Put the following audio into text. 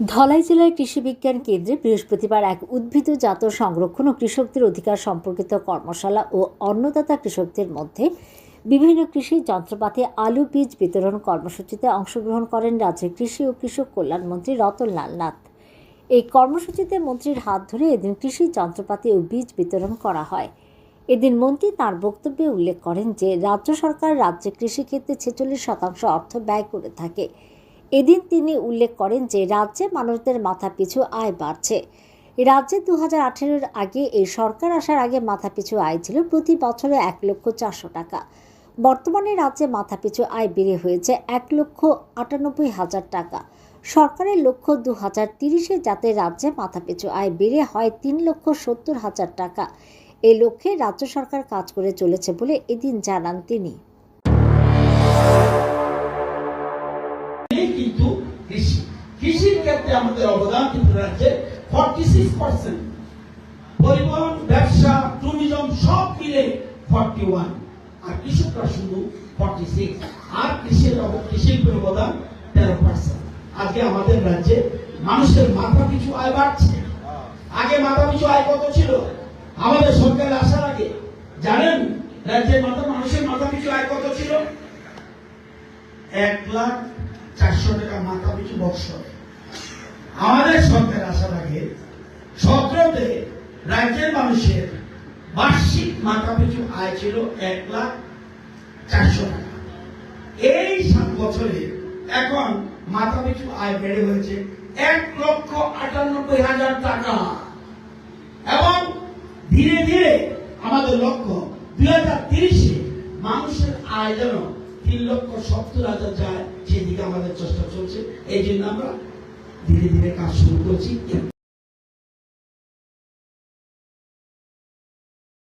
ধলাই জেলার কৃষি বিজ্ঞান কেন্দ্রে বৃহস্পতিবার এক উদ্ভিদজাত সংরক্ষণ ও কৃষকদের অধিকার সম্পর্কিত কর্মশালা ও অন্নদাতা কৃষকদের মধ্যে বিভিন্ন কৃষি যন্ত্রপাতি, আলু বীজ বিতরণ কর্মসূচিতে অংশগ্রহণ করেন রাজ্যের কৃষি ও কৃষক কল্যাণ মন্ত্রী রতনলাল নাথ। এই কর্মসূচিতে মন্ত্রীর হাত ধরে এদিন কৃষি যন্ত্রপাতি ও বীজ বিতরণ করা হয়। এদিন মন্ত্রী তার বক্তব্যে উল্লেখ করেন যে, রাজ্য সরকার রাজ্যে কৃষিক্ষেত্রে ছেচল্লিশ শতাংশ অর্থ ব্যয় করে থাকে। এদিন তিনি উল্লেখ করেন যে রাজ্যে মানুষদের মাথাপিছু আয় বাড়ছে। রাজ্যে দু হাজার আগে এই সরকার আসার আগে মাথাপিছু আয় ছিল প্রতি বছরে এক লক্ষ চারশো টাকা। বর্তমানে রাজ্যে মাথাপিছু আয় বেড়ে হয়েছে এক লক্ষ আটানব্বই হাজার টাকা। সরকারের লক্ষ্য দু হাজার তিরিশে যাতে রাজ্যে মাথাপিছু আয় বেড়ে হয় তিন লক্ষ সত্তর হাজার টাকা। এই লক্ষ্যে রাজ্য সরকার কাজ করে চলেছে বলে এদিন জানান তিনি। এই কিন্তু কৃষি, কৃষির ক্ষেত্রে আমাদের অবদান কিন্তু রাজ্যে ফর্টি সিক্স পার্সেন্ট পরিবহন, ব্যবসা, ট্যুরিজম সব মিলে ফর্টি ওয়ান আর কৃষকরা শুধু ফর্টি সিক্স আর কৃষির কৃষির অবদান তেরো পার্সেন্ট আজকে আমাদের রাজ্যে মানুষের মাথা পিছু আয় বাড়ছে। আগে মাথা পিছু আয় কত ছিল? আমাদের সরকার আসার আগে। জানেন, রাজ্যের মাথা, মানুষের মাথা পিছু আয় কত ছিল? এক লাখ চারশো টাকা মাথা পিছু বৎসর আমাদের সরকার আসার আগে সতেরোতে রাজ্যের মানুষের বার্ষিক মাথা পিছু আয় ছিল এক লাখ চারশো টাকা। এই সাত বছরে এখন মাথা পিছু আয় বেড়ে হয়েছে এক লক্ষ আটানব্বই হাজার টাকা। এবং ধীরে ধীরে আমাদের লক্ষ্য দুই হাজার তিরিশে মানুষের আয় যেন তিন লক্ষ সত্তর হাজার যায়, সেদিকে আমাদের চেষ্টা চলছে। এই জন্য আমরা ধীরে ধীরে কাজ শুরু করছি।